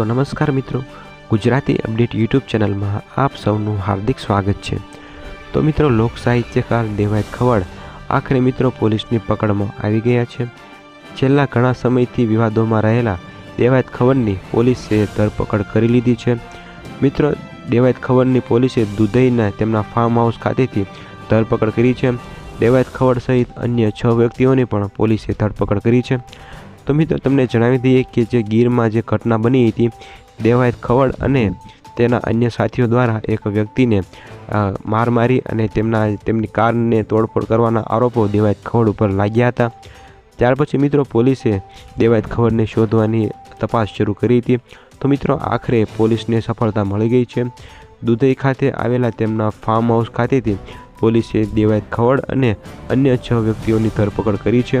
તો નમસ્કાર મિત્રો, ગુજરાતી અપડેટ યુટ્યુબ ચેનલમાં આપ સૌનું હાર્દિક સ્વાગત છે. તો મિત્રો, લોક સાહિત્યકાર દેવાય ખવડ આખરે મિત્રો પોલીસની પકડમાં આવી ગયા છે. છેલ્લા ઘણા સમયથી વિવાદોમાં રહેલા દેવાયત ખવડની પોલીસે ધરપકડ કરી લીધી છે. મિત્રો, દેવાયત ખવડની પોલીસે દુધઈના તેમના ફાર્મ હાઉસ ખાતેથી ધરપકડ કરી છે. દેવાયત ખવડ સહિત અન્ય છ વ્યક્તિઓની પણ પોલીસે ધરપકડ કરી છે. તો મિત્રો, તમને જણાવી દઈએ કે જે ગીરમાં જે ઘટના બની હતી, દેવાયત ખવડ અને તેના અન્ય સાથીઓ દ્વારા એક વ્યક્તિને માર મારી અને તેમના, તેમની કારને તોડફોડ કરવાના આરોપો દેવાયત ખવડ ઉપર લાગ્યા હતા. ત્યાર પછી મિત્રો, પોલીસે દેવાયત ખવડને શોધવાની તપાસ શરૂ કરી હતી. તો મિત્રો, આખરે પોલીસને સફળતા મળી ગઈ છે. દુધઈ ખાતે આવેલા તેમના ફાર્મ હાઉસ ખાતેથી પોલીસે દેવાયત ખવડ અને અન્ય છ વ્યક્તિઓની ધરપકડ કરી છે.